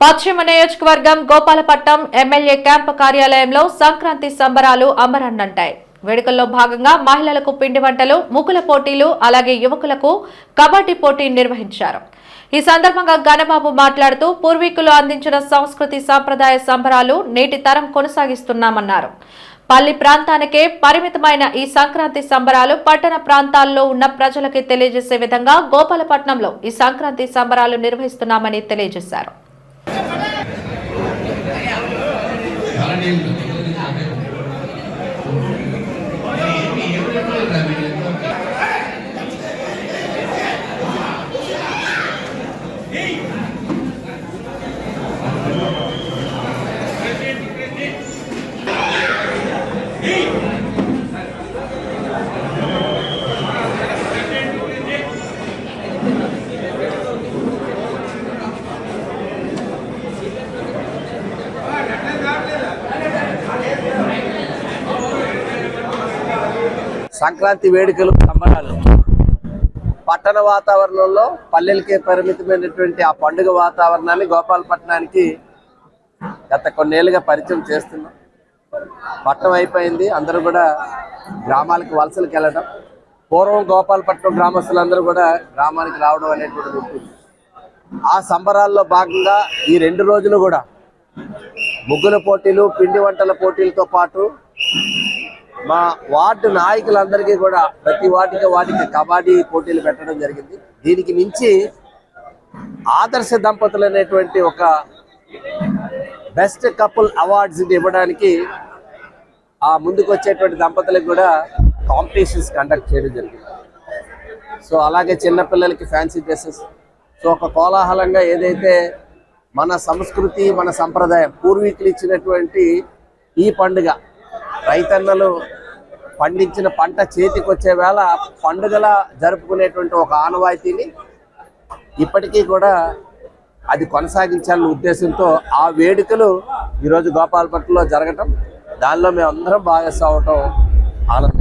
పశ్చిమ నియోజకవర్గం Gopalapatnam MLA camp కార్యాలయంలో సంక్రాంతి సంబరాలు అమరన్నంటాయి. వేడుకల్లో భాగంగా మహిళలకు పిండి వంటలు ముగ్గుల పోటీలు అలాగే యువకులకు కబడ్డీ పోటీ నిర్వహించారు. ఈ సందర్భంగా గణబాబు మాట్లాడుతూ పూర్వీకులు అందించిన సంస్కృతి సాంప్రదాయ సంబరాలు నేటి తరం కొనసాగిస్తున్నామన్నారు. పల్లి ప్రాంతానికే పరిమితమైన ఈ సంక్రాంతి సంబరాలు పట్టణ ప్రాంతాల్లో ఉన్న ప్రజలకి తెలియజేసే విధంగా గోపాలపట్నంలో ఈ సంక్రాంతి సంబరాలు నిర్వహిస్తున్నామని తెలియజేశారు. 다른 일도 సంక్రాంతి వేడుకలు సంబరాలు. పట్టణ వాతావరణంలో పల్లెలకే పరిమితమైనటువంటి ఆ పండుగ వాతావరణాన్ని గోపాలపట్నానికి గత కొన్నేళ్ళుగా పరిచయం చేస్తున్నాం. పట్టణం అయిపోయింది. అందరూ కూడా గ్రామాలకు వలసలకు వెళ్ళడం. పూర్వం గోపాలపట్నం గ్రామస్తులందరూ కూడా గ్రామానికి రావడం అనేటువంటిది ఉంటుంది. ఆ సంబరాల్లో భాగంగా ఈ రెండు రోజులు కూడా ముగ్గుల పోటీలు పిండి వంటల పోటీలతో పాటు మా వార్డు నాయకులందరికీ కూడా ప్రతి వాటికి వాటికి కబడ్డీ పోటీలు పెట్టడం జరిగింది. దీనికి మించి ఆదర్శ దంపతులు అనేటువంటి ఒక బెస్ట్ కపుల్ అవార్డ్స్ ఇవ్వడానికి ఆ ముందుకు వచ్చేటువంటి దంపతులకు కూడా కాంపిటీషన్స్ కండక్ట్ చేయడం జరిగింది. సో అలాగే చిన్నపిల్లలకి ఫ్యాన్సీ డ్రెస్సెస్. సో ఒక కోలాహలంగా ఏదైతే మన సంస్కృతి మన సంప్రదాయం పూర్వీకులు ఇచ్చినటువంటి ఈ పండుగ రైతన్నలు పండించిన పంట చేతికి వచ్చే వేళ పండుగల జరుపుకునేటువంటి ఒక ఆనవాయితీని ఇప్పటికీ కూడా అది కొనసాగించాలన్న ఉద్దేశంతో ఆ వేడుకలు ఈరోజు గోపాలపట్నంలో జరగటం. దానిలో మేమందరం భాగస్వామటం ఆనందం.